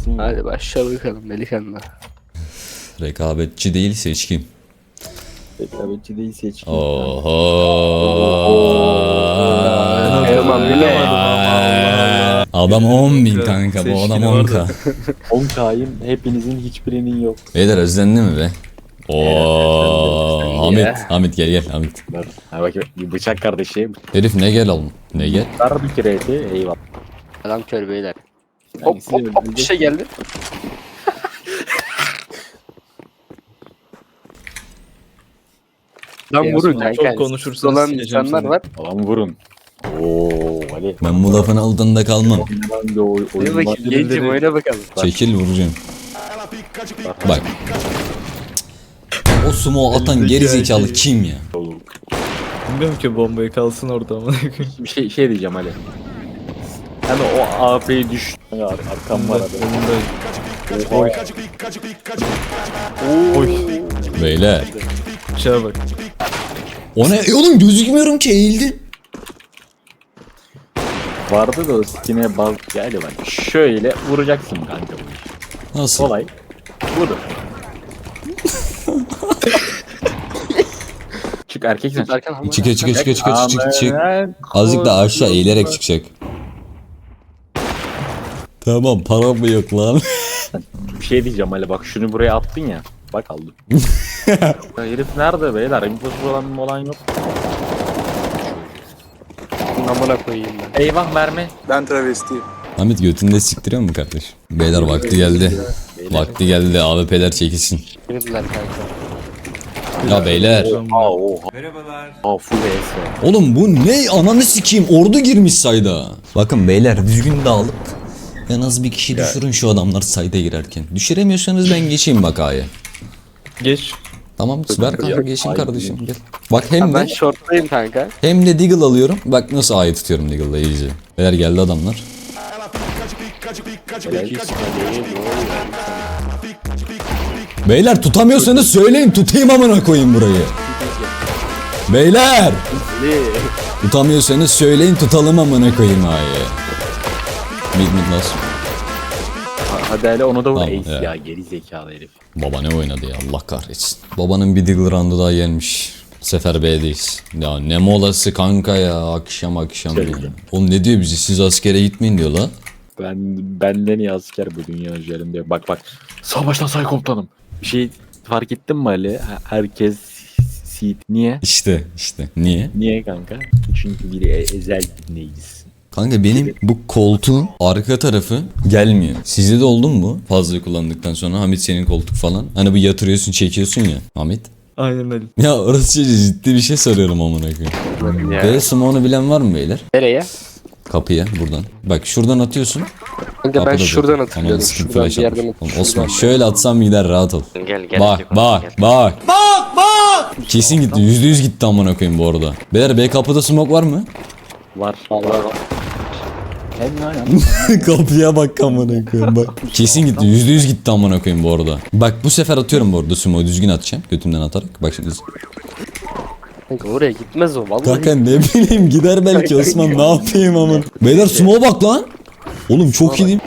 gelsin ya. Hadi başla bakalım delikanlı. Rekabetçi değil seçkin. Rekabetçi değil seçkin. Oho. Erman bile. Adam 10 bin kanka bu adam 10k. 10K'yım hepinizin hiçbirinin yok. Beyler özlendi mi be? Oo Hamit, ya. Hamit gel gel Hamit. Ha bak bir bıçak kardeşim. Herif ne gel oğlum? Ne gel? Dar bir kireti eyvallah. Adam kör beyler. Hop hop hop bir öldürecek. şey geldi. Lan En vurun kanka. çok konuşursanız Olan sileceğim insanlar seni. var. Lan vurun. Oo Ali. Ben bu lafın altında kalmam. Hadi oyun bakayım gencim oyna bakalım. Çekil vuracağım. Bak. O sumo atan gerizekalı kim ya? Bilmiyorum ki bombayı kalsın orada ama. Bir şey, şey diyeceğim Ali. Hani o AP'yi düş. Ar arkam var abi. Oy. Oy. Beyler. Şuna bak. O ne? E oğlum gözükmüyorum ki eğildi. Vardı da o skin'e bal geldi bak. Şöyle vuracaksın kanka bu. Nasıl? Kolay. Budur. Çık çık. Erkan hamle. Çıkıyor çıkıyor çıkıyor çıkıyor çıkıyor çıkıyor. Amen. Azıcık da aşağı eğilerek çıkacak. Tamam param mı yok lan? Bir şey diyeceğim Ali bak şunu buraya attın ya. Bak aldım. ya herif nerede beyler? Impossible olan olan yok. Amına koyayım ben. Eyvah mermi. Ben travestiyim. Hamit götünde siktiriyor mu kardeş? Beyler vakti geldi. Vakti geldi AWP'ler çekilsin. Girdiler kanka. Ya beyler. Aa oha. Merhabalar. Aa full ES. Oğlum bu ne ananı sikeyim ordu girmiş sayda. Bakın beyler düzgün dağılıp en az bir kişi düşürün şu adamlar sayda girerken. Düşüremiyorsanız ben geçeyim bak A'ya. Geç. Tamam ver kanka geçin kardeşim gel. Bak hem Ben de short'tayım kanka. hem de Deagle alıyorum. Bak nasıl A'yı tutuyorum Deagle'la iyice. Beyler geldi adamlar. Beyler tutamıyorsanız söyleyin tutayım amına koyayım burayı. Beyler tutamıyorsanız söyleyin tutalım amına koyayım A'yı. Mid mid nasıl? Hadi hele onu da vur. Tamam, Ace ya. ya geri zekalı herif. Baba ne oynadı ya Allah kahretsin. Babanın bir Deagle roundu daha gelmiş. Bu sefer B'deyiz. Ya ne molası kanka ya akşam akşam. Oğlum ne diyor bizi siz askere gitmeyin diyor la. Ben benden iyi asker bu dünya üzerinde. Bak bak. Savaştan say komutanım. Bir şey fark ettin mi Ali? Ha- Herkes seed. Niye? İşte işte niye? Niye kanka? Çünkü biri e- ezel dinleyicisi. Kanka benim bu koltuğun arka tarafı gelmiyor. Sizde de oldu mu bu? Fazla kullandıktan sonra Hamit senin koltuk falan. Hani bu yatırıyorsun çekiyorsun ya. Hamit. Aynen öyle. Ya orası ciddi bir şey soruyorum amına koyayım. Ya. B smoke'unu bilen var mı beyler? Nereye? Kapıya buradan. Bak şuradan atıyorsun. Kanka ben şuradan hatırlıyorum. Şuradan bir yerden atmış. Osman şöyle atsam gider rahat ol. Gel gel. Bak bak bak. Bak bak. Kesin gitti. Yüzde yüz gitti amına koyayım bu arada. Beyler B kapıda smoke var mı? Var. Var. var. Hem Kapıya bak amına koyayım bak. Kesin gitti. Yüzde yüz gitti amına koyayım bu arada. Bak bu sefer atıyorum bu arada sumo düzgün atacağım. Götümden atarak. Bak şimdi. Kanka oraya gitmez o vallahi. Kanka ne bileyim gider belki Osman ne yapayım amına. Beyler sumo bak lan. Oğlum çok iyi değil?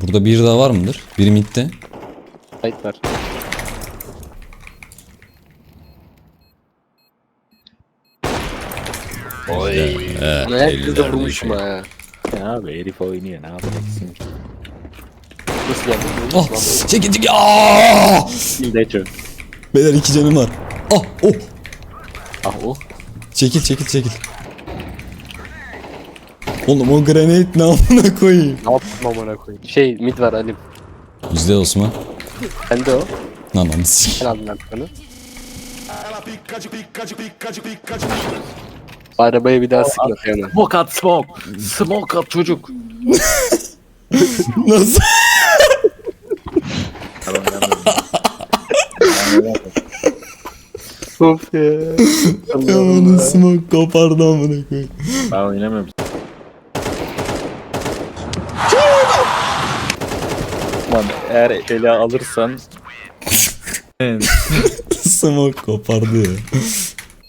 Burada bir daha var mıdır? Biri midde. Fight var. Oy. Eh, Ne herkes de eller vurmuşum düşüyor. ha. Ya abi herif oynuyor ne yapacaksın ki? Nasıl geldi? Oh çekil çekil. Aa! Şimdi çö. Beyler iki canım var. Ah oh. Ah o. Çekil çekil çekil. Oğlum o granate ne amına koyayım. Ne yaptım amına koyayım? Şey mid var Ali. Bizde Osman. Bende o. Lan lan sik. Ben aldım arkanı. Arabaya bir daha sıkma yana. Smoke at smoke. Smoke at çocuk. Nasıl? Of ya. Ya onu smoke kopardı amına koyayım. Ben oynamıyorum. Lan eğer ele alırsan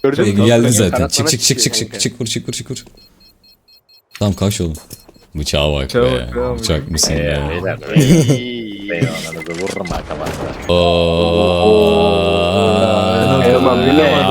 Evet. Tamam kaç oğlum. Bıçağa bak Bıçağa be. bak ya, Bıçak mısın be? beyler. Ben ananızı vururum arkadaşlar. Bilemedim